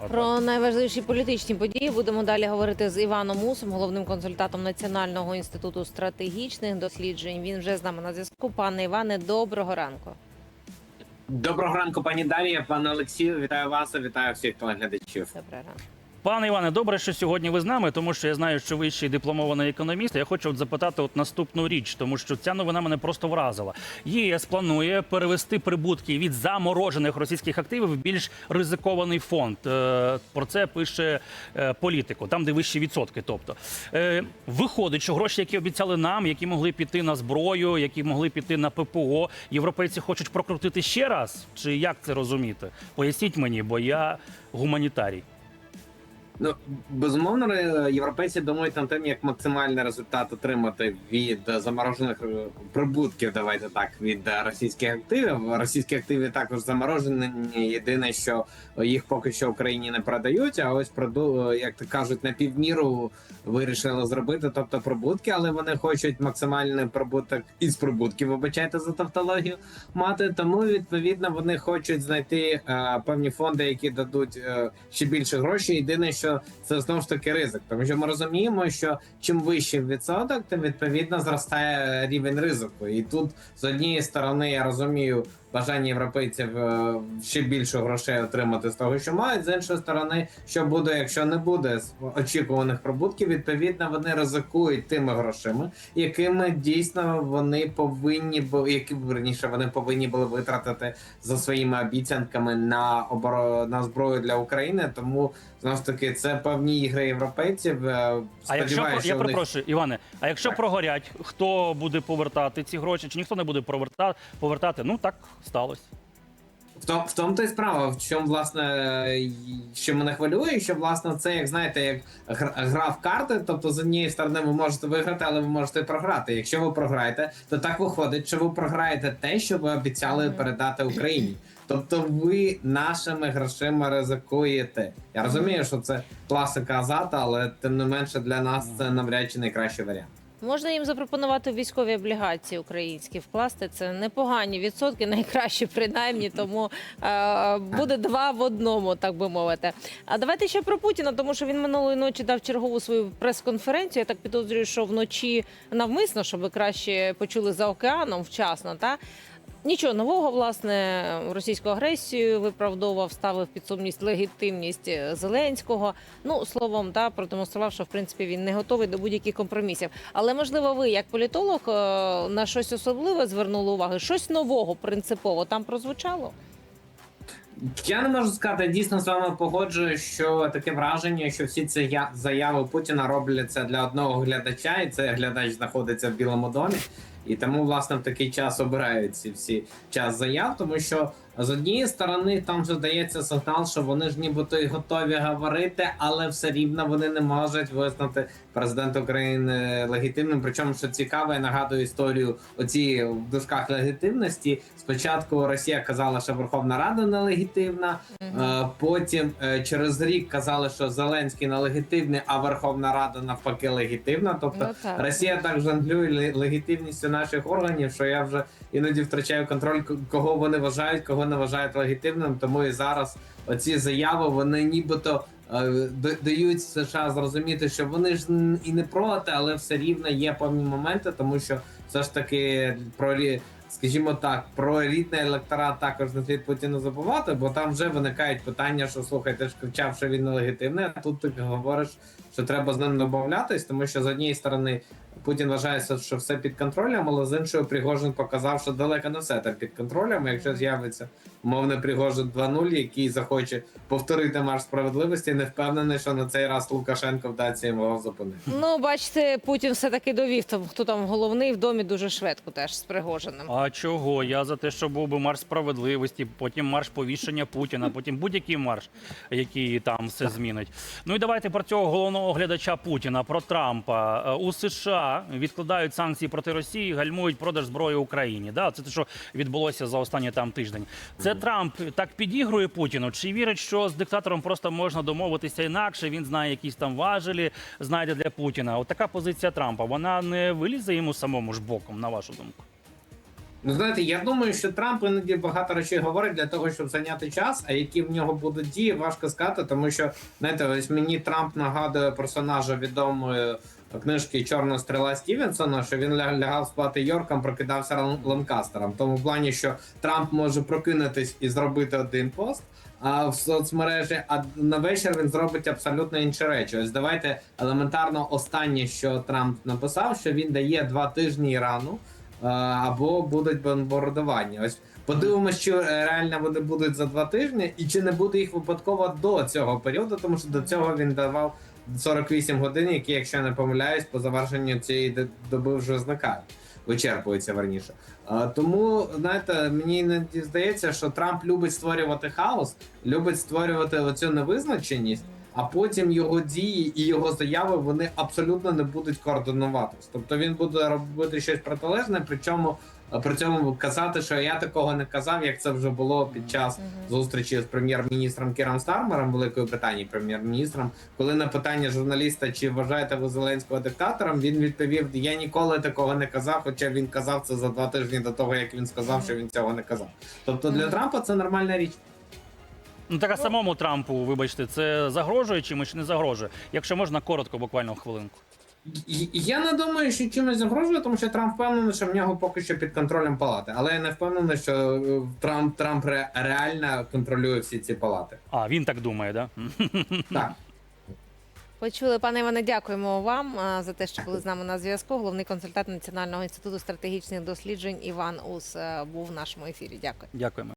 Про найважливіші політичні події будемо далі говорити з Іваном Мусом, головним консультантом Національного інституту стратегічних досліджень. Він вже з нами на зв'язку. Пане Іване, доброго ранку. Доброго ранку, пані Дарія, пане Олексію. Вітаю вас, вітаю всіх телеглядачів. Доброго ранку. Пане Іване, добре, що сьогодні ви з нами, тому що я знаю, що ви ще й дипломований економіст. Я хочу от запитати от наступну річ, тому що ця новина мене просто вразила. ЄС планує перевести прибутки від заморожених російських активів в більш ризикований фонд. Е, Про це пише е, політику, там де вищі відсотки. Тобто Е, виходить, що гроші, які обіцяли нам, які могли піти на зброю, які могли піти на ППО, європейці хочуть прокрутити ще раз. Чи як це розуміти? Поясніть мені, бо я гуманітарій. Ну безумовно, європейці думають над тим, як максимальний результат отримати від е, заморожених е, прибутків. Давайте так від е, російських активів. Російські активи також заморожені. Єдине, що їх поки що Україні не продають. А ось проду, як то кажуть, на півміру вирішили зробити, тобто прибутки, але вони хочуть максимальний прибуток із прибутків. Вибачайте за тавтологію мати. Тому відповідно вони хочуть знайти е, певні фонди, які дадуть е, ще більше грошей. Єдине, що це знову ж таки ризик, тому що ми розуміємо, що чим вищий відсоток, тим відповідно зростає рівень ризику. І тут з однієї сторони я розумію бажання європейців е, ще більше грошей отримати з того, що мають. З іншої сторони, що буде, якщо не буде очікуваних прибутків, відповідно вони ризикують тими грошима, якими дійсно вони повинні бу- які верніше вони повинні були витратити за своїми обіцянками на оборо на зброю для України. Тому знову ж таки це певні ігри європейців. Е, А якщо я у них- перепрошую, Іване, а якщо Так. прогорять, хто буде повертати ці гроші, чи ніхто не буде повертати, повертати? Ну так сталося. В тому, в тому то й справа, в чому власне що мене хвилює, що власне це як знаєте, як гра, гра в карти. Тобто, з однієї сторони, ви можете виграти, але ви можете програти. Якщо ви програєте, то так виходить, що ви програєте те, що ви обіцяли передати Україні. Тобто, ви нашими грошима ризикуєте. Я розумію, що це класика Азата, але тим не менше для нас це навряд чи найкращий варіант. Можна їм запропонувати військові облігації українські вкласти. Це непогані відсотки, найкращі принаймні. Тому е, буде два в одному, так би мовити. А давайте ще про Путіна, тому що він минулої ночі дав чергову свою прес-конференцію. Я так підозрюю, що вночі навмисно, щоб краще почули за океаном вчасно. Та Нічого нового, власне, російську агресію виправдовував, ставив під сумність легітимність е, Зеленського. Ну словом, та продемонстрував, що в принципі він не готовий до будь-яких компромісів. Але можливо, ви, як політолог, е, на щось особливе звернули увагу? Щось нового принципово там прозвучало? Я не можу сказати, я дійсно з вами погоджую, що таке враження, що всі ці заяви Путіна робляться для одного глядача, і цей глядач знаходиться в Білому домі. І тому, власне, в такий час обирають ці всі час заяв, тому що з однієї сторони там вже дається сигнал, що вони ж нібито й готові говорити, але все рівно вони не можуть визнати президента України легітимним. Причому що цікаво, я нагадую історію оцієї в дужках легітимності. Спочатку Росія казала, що Верховна Рада нелегітимна. Е, Потім е, через рік казали, що Зеленський нелегітимний, а Верховна Рада навпаки легітимна. Тобто Ну, так. Росія так жонглює легітимністю наших органів, що я вже іноді втрачаю контроль, кого вони вважають, кого не вважають легітимним. Тому і зараз оці заяви вони нібито. е, Дають США зрозуміти, що вони ж і не проти, але все рівно є певні моменти, тому що все ж таки про скажімо так, про елітний електорат також не слід Путіну забувати, бо там вже виникають питання, що слухай, ти ж кричав, що він нелегітимний, а тут ти говориш, що треба з ним домовлятись, тому що з однієї сторони Путін вважає, що все під контролем, але з іншої Пригожин показав, що далеко не все там під контролем. Якщо з'явиться мовний Пригожин 2.0, який захоче повторити марш справедливості, не впевнений, що на цей раз Лукашенко вдасться його зупинити. Ну, бачите, Путін все таки довів там, хто там головний в домі дуже швидко, теж з Пригожиним. А чого? Я за те, що був би марш справедливості, потім марш повішення Путіна, потім будь-який марш, який там все змінить. Ну і давайте про цього головного глядача Путіна, про Трампа. Е, У США відкладають санкції проти Росії, гальмують продаж зброї Україні. Да, це те, що відбулося за останній там тиждень. Це Трамп так підігрує Путіну. Чи вірить, що з диктатором просто можна домовитися інакше? Він знає якісь там важелі, знайде для Путіна. От така позиція Трампа. Вона не вилізе йому самому ж боком, на вашу думку. Ну, знаєте, я думаю, що Трамп іноді багато речей говорить для того, щоб зайняти час, а які в нього будуть дії, важко сказати, тому що знаєте, ось мені Трамп нагадує персонажа відомої книжки Чорна стріла Стівенсона, що він ля- лягав спати Йорком, прокидався Лан- Ланкастером. В тому плані, що Трамп може прокинутись і зробити один пост. А в соцмережі, а на вечір він зробить абсолютно інші речі. Ось давайте елементарно останнє, що Трамп написав, що він дає два тижні Ірану е, або будуть бомбардування. Ось подивимося, чи реально вони будуть за два тижні, і чи не буде їх випадково до цього періоду, тому що до цього він давав 48 годин, які, якщо я не помиляюсь, по завершенню цієї доби вже зникають. Вичерпується верніше. Тому, знаєте, мені іноді здається, що Трамп любить створювати хаос, любить створювати оцю невизначеність, а потім його дії і його заяви вони абсолютно не будуть координуватись. Тобто він буде робити щось протилежне, причому при цьому казати, що я такого не казав, як це вже було під час зустрічі з прем'єр-міністром Кіром Стармером Великої Британії, прем'єр-міністром, коли на питання журналіста, чи вважаєте ви Зеленського диктатором, він відповів: Я ніколи такого не казав, хоча він казав це за два тижні до того, як він сказав, що він цього не казав. Тобто для Трампа це нормальна річ. Ну так а самому Трампу, вибачте, це загрожує чимось чи не загрожує? Якщо можна, коротко, буквально в хвилинку. Я не думаю, що чимось загрожує, тому що Трамп впевнений, що в нього поки що під контролем палати. Але я не впевнений, що е, Трамп Трамп реально контролює всі ці палати. А, він так думає, да? Так. Почули, пане Іване, дякуємо вам за те, що були з нами на зв'язку. Головний консультант Національного інституту стратегічних досліджень Іван Ус е, був в нашому ефірі. Дякую. Дякуємо.